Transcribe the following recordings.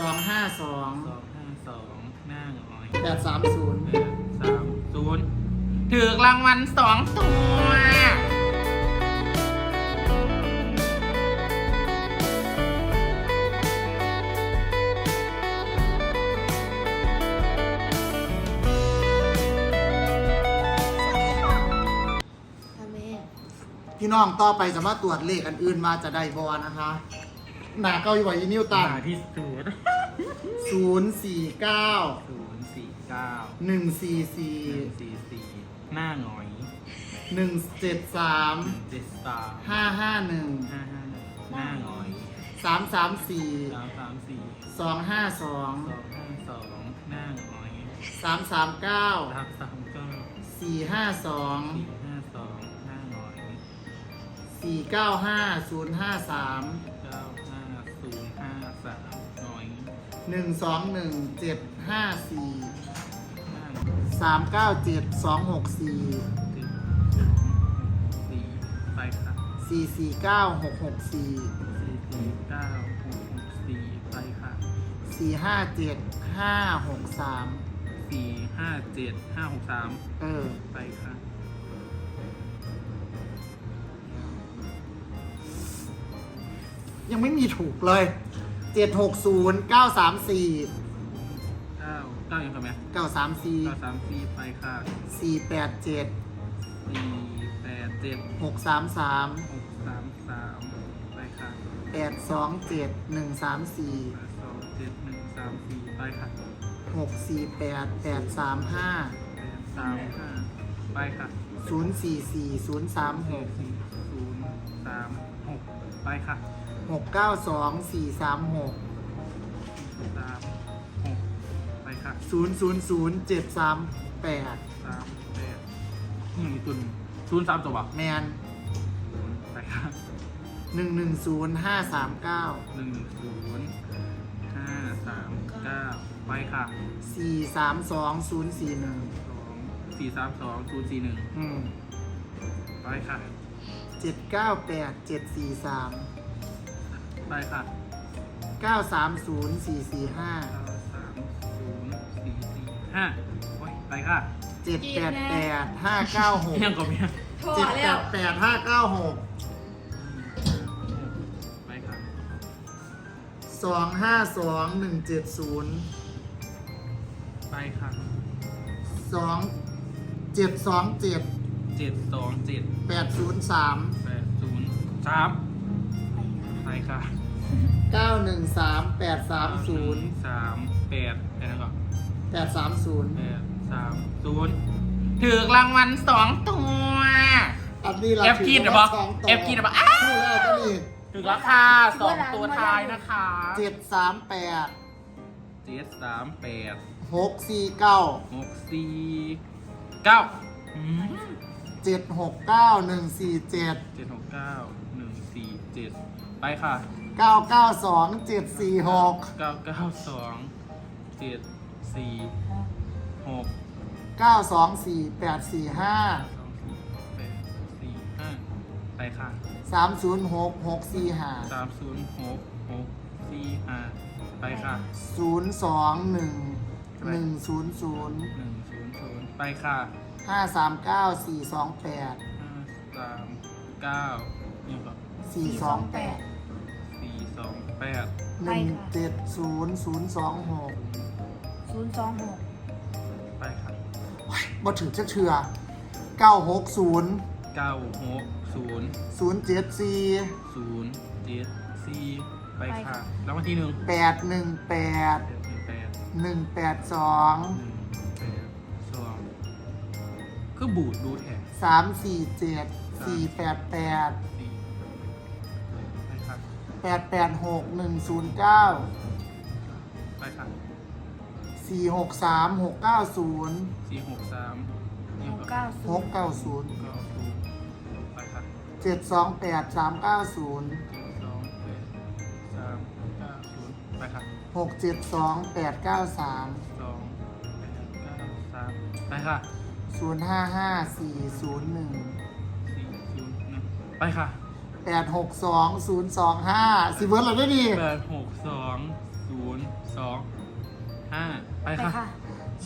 สองห้าสองสองห้าสองหน้าหงอยแปดสามศูนย์แปดสามศูนย์ถือรางวัลสองตัวค่ะแม่พี่น้องต่อไปจะมาตรวจเลขอันอื่นมาจะได้บอนะคะ หนาเก้าอยู่ไหวอีนิวตันหาที่ศูนย์ศูนย์สี่เก้าศูนย์สี่เก้าหนึ่งสี่สี่หนึ่งสี่สี่หน้าหงอยหนึ่งเจ็ดสามหนึ่งเจ็ดสามห้าห้าหนึ่งห้าห้าหนึ่งหน้าหงอยสามสามสี่สามสามสี่สองห้าสองสองห้าสองหน้าหงอยสามสามเก้าสามสามเก้าสี่ห้าสองสี่ห้าสองหน้าหงอยสี่เก้าห้าศูนย์ห้าสาม หนึ่งสองหนึ่งเจ็ดห้าสี่สามเก้าเจ็ดสองหกสี่สี่สี่ไปค่ะสี่สี่เก้าหกหกสี่สี่สี่เก้าหกหกสี่ไปค่ะสี่ห้าเจ็ดห้าหกสามสี่ห้าเจ็ดห้าหกสามเออไปค่ะยังไม่มีถูกเลย เจ็ดหกศูนย์เก้าสามสี่เก้าเก้ายังไงไหมเก้าสามสี่เก้าสามสี่ไปค่ะสี่แปดเจ็ดสี่แปดเจ็ดหกสามสามหกสามสามไปค่ะแปดสองเจ็ดหนึ่งสามสี่แปดสองเจ็ดหนึ่งสามสี่ไปค่ะหกสี่แปดแปดสามห้าแปดสามห้าไปค่ะศูนย์สี่สี่ศูนย์สามหกกสี่ศูนย์สามหกไปค่ะ หกเก้าสองสี่สามหกสามหกไปค่ะศูนย์ศูนย์ศูนย์เจ็ดสามแปดสามแปดหนึ่งตุนศูนย์สามตัวแมนไปค่ะหนึ่งหนึ่งศูนย์ห้าสามเก้าหนึ่งศูนย์ห้าสามเก้าไปค่ะสี่สามสองศูนย์สี่หนึ่งสองสี่สามสองศูนย์สี่หนึ่งอืมไปค่ะเจ็ดเก้าแปดเจ็ดสี่สาม ไปค่ะเก้าสามศูนย์สี่สี่ห้าเก้าสามศูนย์สี่สี่ห้าโอ้ยไปค่ะเจ็ดแปดแปดห้าเก้าหกเพียงกับเพียงโทรเจ็ดแปแล้วดแปดห้าเก้าหกไปค่ะสองห้าสองหนึ่งเจ็ดศูนย์ไปค่ะสองเจ็ดสองเจ็ดเจ็ดสองเจ็ดแปดศูนย์สามแปดศูนย์สามไปค่ะ เก้าหนึ่งสามแปดสามศูนย์สามแปดไปแล้วก็แปดสามศูนย์แปดสามศูนย์ถือรางวัลสองตัวอันนี้เราเอฟกีดเหรอบอกสองต่เอฟกีดเหรอบอกอ้าวพูดแล้วก็นี่ถึงราคาสองตัวท้ายนะคะเจ็ดสามแปดเจ็ดสามแปดหกสี่เก้าหกสี่เก้าอืมเจ็ดหกเก้าหนึ่งสี่เจ็ดเจ็ดหกเก้าหนึ่งสี่เจ็ดไปค่ะ เก้าเก้าสองเจ็ดสี่หกเก้าเก้าสองเจ็ดสี่หกเก้าสองสี่แปดสี่ห้าสองสี่แปดสี่ห้าไปค่ะสามศูนย์หกหกสี่ห้าสามศูนย์หกหกสี่ห้าไปค่ะศูนย์สองหนึ่งหนึ่งศูนย์ศูนย์หนึ่งศูนย์ศูนย์ไปค่ะห้าสามเก้าสี่สองแปดห้าสามเก้านี่ก็สี่สองแปด สี่สองแปดหนึ่งเจ็ดศูนย์ศูนย์สองหกศูนย์สองหกไปค่ะบ่ถือเชื่อเก้าหกศูนย์เก้าหกศูนย์ศูนย์เจ็ดสี่ศูนย์เจ็ดสี่ไปค่ะแล้ววันที่หนึ่งแปดหนึ่งแปดแปดหนึ่งแปดหนึ่งแปดสองหนึ่งแปดสองคือบูดดูแถมสามสี่เจ็ดสี่แปดแปดสี่ไปค่ะ แปดแปดหกหนึ่งศูนย์เก้าไปค่ะสี่หกสามหกเก้าศูนย์สี่หกสามนี่หกก็เก้าหศูกนย์เก้าศูนย์เก้าศูนย์ไปค่ะเจ็ดสองแปดสามเก้าศูนย์เจ็ดสองแปดสามเก้าศูนย์ไปค่ะหกเจ็ดสองแปดเก้าสามสองแปดเก้าสามไปค่ะศูนย์ห้าห้าสี่ศูนย์หนึ่งสี่ศูนย์หนึ่งไปค่ะ แปดหกสองศูนย์สองห้าสิเบิร์ดเราได้ดีแปดหกสองศูนย์สสองห้าไปไปค่ะค่ะ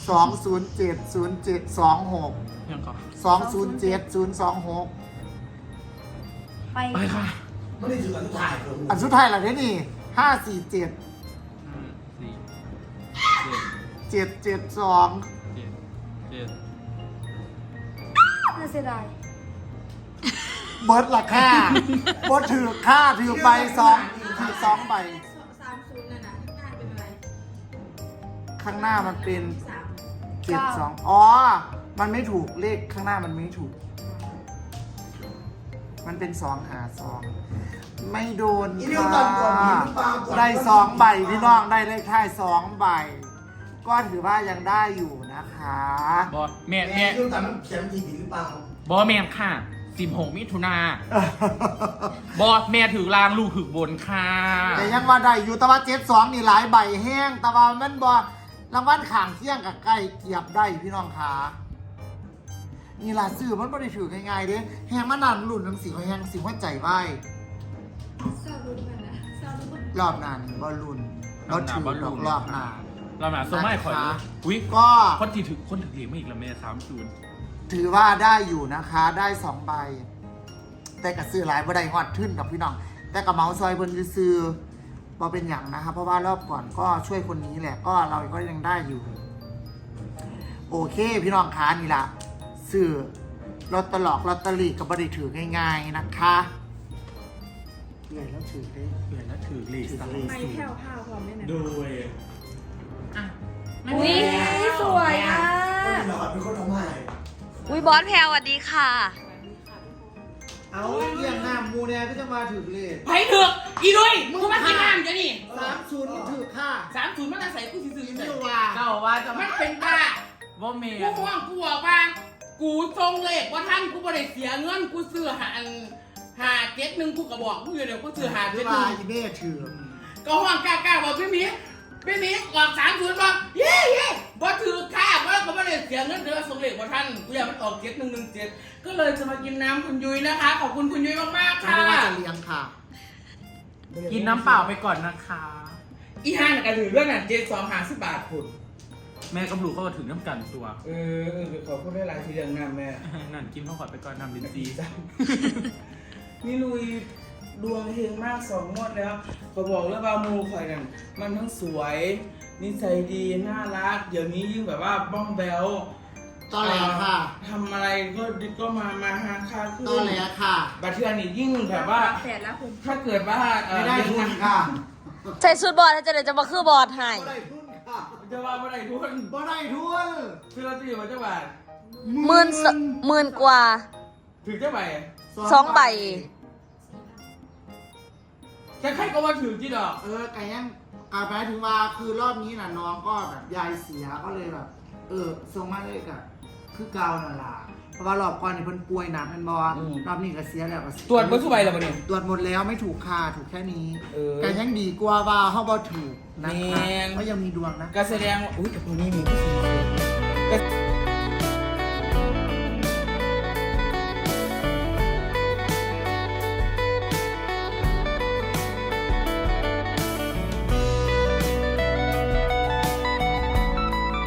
สองศูนย์เจ็ดศูนย์เจ็ดสองหกยังก่อนสองศูนย์เจ็ดศูนย์สองหกไปไปค่ะไม่ได้ถือกันทุกถ่ายเลยอันสุดท้ายล่ะเนี่ยนี่ห้าสี่เจ็ดห้าสี่เจ็ดเจ็ดเจ็ดสองเจ็ดเจ็ดน่าเสียดาย เบิร์ดราคาบดถือค่าถือใบสองถือสองใบสามศูนย์น่ะนะหน้าเป็นอะไรข้างหน้ามันเป็นสามเจ็ดสองอ๋อ มันไม่ถูกเลขข้างหน้ามันไม่ถูก มันเป็นสองหาสองไม่โดนอีนิ้วตามก่อนอีนิ้วตามก่อน ได้สองใบพี่น้องได้เลขท้ายสองใบ ก็ถือว่ายังได้อยู่นะคะ บอแม่แม่แม่นิ้วตามเขียนทีดีหรือเปล่าบอแม่ค่ะ สิบหกมิถุนาบอแม่ถือรางลูกถือบนค่ะแต่ยังว่าได้อยู่แตะวันเจ็ดสองนี่หลายใบแห้งแตะวันมันบอรางวัลข่างเที่ยงกับใกล้เกียบได้พี่น้องขานี่ล่ะซื้อมันไม่ได้ถือง่ายๆเด้แห้งมันนานรุ่นทั้งสีแห้งสีหัวใจไหวเศร้ารุ่นกันนะเศร้ารุ่นรอบนั้นบอลรุ่นเราถือดอกรอบหน้า เราหนาสมัยข่อยนะคะอุ้ยก็ คนที่ถือคนถือเหรียญมาอีกแล้วแม่สามศูนย์ถือว่าได้อยู่นะคะได้สองใบ แต่กับซื้อหลายบ่ได้ฮอดทึ่นกับพี่น้อง แต่กับเมาส์ซอยเพิ่นซื้อๆบ่เป็นอย่างนะคะเพราะว่ารอบก่อนก็ช่วยคนนี้แหละก็เราก็ยังได้อยู่ โอเค พี่น้องคะนี่ละซื้อลอตเตอรอกลอตเตอรี่กับบริถือง่ายๆนะคะเหนื่อยแล้วถือได้เหรียญแล้วถือเหรียญสามไม่แผ่วผ้าพร้อมแน่นอนโดยอะ อุ้ยสวยอะหลอดเป็นคนทำให้อุ้ยบอสแพรวสวัสดีค่ะ เอาเรื่องหน้ามูเนี่ยก็จะมาถือเลขไผเถือกอีดุยมึงมากินน้ำจะนี่สามศูนย์ถือค่ะสามศูนย์มันจะใส่กูสิซื้อนี่ใส่ว่าเจ้าว่าจะมันเป็นบ้าบ่เมียกูห่วงกูบอกว่า กูทรงเลขว่าท่านกูไม่ได้เสียเงินกูซื้อหาอันหาเจ็ดหนึ่งกูก็บอกกูอยู่เดี๋ยวกูซื้อหาหรืเจ็อดหว่านึ่งอีเม่ถือก็ห่วงกล้ากล้าบอกพี่หมี พี่หมีออกสามศูนย์บอกเย้เย้บ่ถือค่าบ่ก็ไม่ได้เสียเงินเดือนส่งเลขว่าท่านกูอยากมันออกเจ็ดหนึ่งหนึ่งเจ็ดก็เลยจะมากินน้ำคุณยุ้ยนะคะ ขอบคุณคุณยุ้ยมากๆไม่ค่ะได้ว่าจะเลี้ยงค่ะกินน้ำเปล่าไปก่อนนะคะ อีห้างกระถือเรื่องนั้นเจ็ดสองห้าสิบบาทคุณแม่กับลูกก็มาถึงน้ำกันตัว เออเออขอพูดได้หลายทีเรื่องน้ำแม่ นั่นกินข้าวขอดไปก่อนน้ำลินซี นี่ลุย ดวงเฮงมากสองงวดแล้วเขาบอกเลยว่ามูคอยนั่นมันทั้งสวย นิสัยดีน่ารัก เดี๋ยวนี้ยิ่งแบบว่าบ้องแบลตอนแหลค่ะทำอะไรก็ก็มามาหาค่าขึ้นตอนแหลค่ะบัตเทือนนี่ยิ่งแบบว่าแสนแล้วคุณถ้าเกิดว่าเอ่อไม่ได้ทุนค่ะใส่ชุดบอสแล้วจะเดี๋ยวจะมาคือบอสให้ไม่ได้ทุนค่ะจะว่าไม่ได้ทุนไม่ได้ทุนซื้อลอตเตอรี่มาเจ้าบาทหมื่นสหมื่นกว่าถือเจ้าใบสองใบ แต่ใครก็ว่าถือจีดอก เออไก่ยังกาไปถึงว่าคือรอบนี้น่ะน้องก็แบบยายเสียก็เลยแบบ เออส่งมาเลยกับคือเกานั่นล่ะเพราะว่ารอบก่อนนี่เพิ่นป่วยหนักเป็นบอลรอบนี้ก็เสียแล้วก็เสียตรวจเมื่อคือใบแล้วปะเนี่ย ตรวจหมดแล้วไม่ถูกค่าถูกแค่นี้เออไก่ยังดีกว่าว่าเฮาบ่ถูกนะแม่คะนก็ยังมีดวงนะ ก็แสดงว่าอุ้ยแต่คนนี้มีผู้หญิง